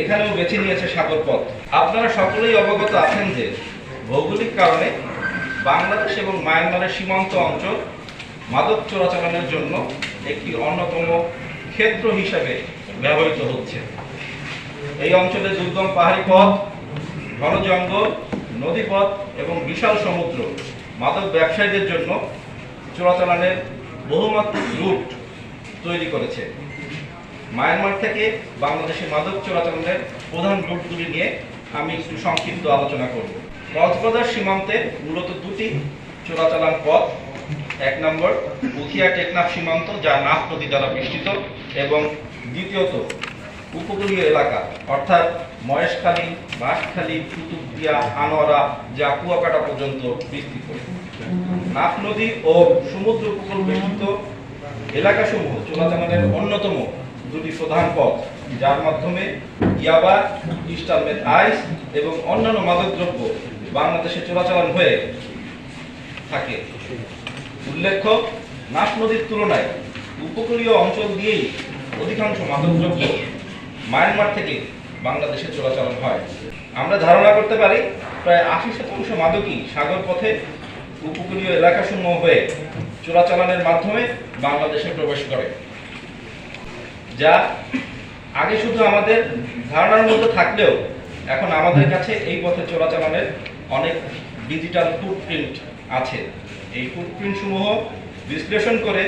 এখানেও বেছে নিয়েছে সাগর পথ। আপনারা সকলেই অবগত আছেন যে ভৌগোলিক কারণে বাংলাদেশ এবং মায়ানমারের সীমান্ত অঞ্চল মাদক চোরাচালানের জন্য একটি অন্যতম ক্ষেত্র হিসাবে ব্যবহৃত হচ্ছে। এই অঞ্চলে দুর্গম পাহাড়ি পথ, ঘন জঙ্গল, নদীপথ এবং বিশাল সমুদ্র মাদক ব্যবসায়ীদের জন্য চোরাচালানের বহুমাত্রিক রুট তৈরি করেছে। মায়ানমার থেকে বাংলাদেশে মাদক চোরাচালানের প্রধান রুটগুলি নিয়ে আমি একটু সংক্ষিপ্ত আলোচনা করব। কক্সবাজার সীমান্তে মূলত দুটি চোরাচালান পথ, এক নম্বর উখিয়া টেকনাফ সীমান্ত, যা নাফ নদী দ্বারা বেষ্টিত, এবং দ্বিতীয়ত উপকূলীয় এলাকা, অর্থাৎ মহেশখালী, বাঁশখালী, কুতুবদিয়া, আনোয়ারা, যা কুয়াকাটা পর্যন্ত বিস্তৃত। নাফ নদী ও সমুদ্র উপকূল বেষ্টিত এলাকাসমূহ চোরাচালানের অন্যতম দুটি প্রধান পথ, যার মাধ্যমে ইয়াবা ইস্টালমেট আইস এবং অন্যান্য মাদকদ্রব্য বাংলাদেশে চোরাচালান হয়ে থাকে। উল্লেখ্য নাফ নদীর তুলনায় উপকূলীয় অঞ্চল দিয়েই অধিকাংশ মাদকদ্রব্য মায়ানমার থেকে বাংলাদেশে চোরাচালান হয়। আমরা ধারণা করতে পারি, প্রায় আশি শতাংশ মাদকই সাগর পথে উপকূলীয় এলাকাসমূহ হয়ে চোরাচালানের মাধ্যমে বাংলাদেশে প্রবেশ করে। যা আগে শুধু আমাদের ধারণার মধ্যে থাকলেও এখন আমাদের কাছে এই পথে চোরাচালানের অনেক ডিজিটাল ফুটপ্রিন্ট আছে। এই ফুটপ্রিন্ট সমূহ বিশ্লেষণ করে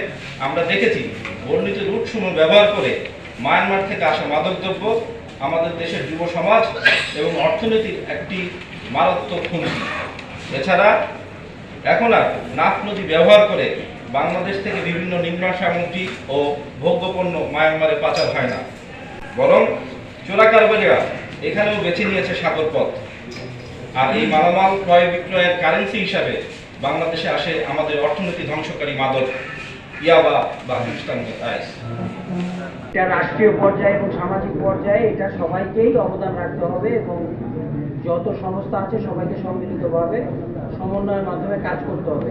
আমরা দেখেছি বর্ণিত রুটসমূহ ব্যবহার করে মায়ানমার থেকে আসা মাদকদ্রব্য আমাদের দেশের যুব সমাজ এবং অর্থনীতির একটি মারাত্মক হুমকি। এছাড়া এখন আর নাফ নদী ব্যবহার করে বাংলাদেশ থেকে বিভিন্ন নির্মাণ সামগ্রী ও ভোগ্যপণ্য মায়ানমারে পাচার হয় না। বরং চোরা কারবারিরা এখানেও বেছে নিয়েছে সাগর পথ। আর এই মালামাল ক্রয় বিক্রয়ের কারেন্সি হিসাবে বাংলাদেশে আসে আমাদের অর্থনীতি ধ্বংসকারী মাদক, ইয়াবা বা এটা রাষ্ট্রীয় পর্যায়ে এবং সামাজিক পর্যায়ে এটা সবাইকেই অবদান রাখতে হবে এবং যত সংস্থা আছে সবাইকে সম্মিলিতভাবে সমন্বয়ের মাধ্যমে কাজ করতে হবে।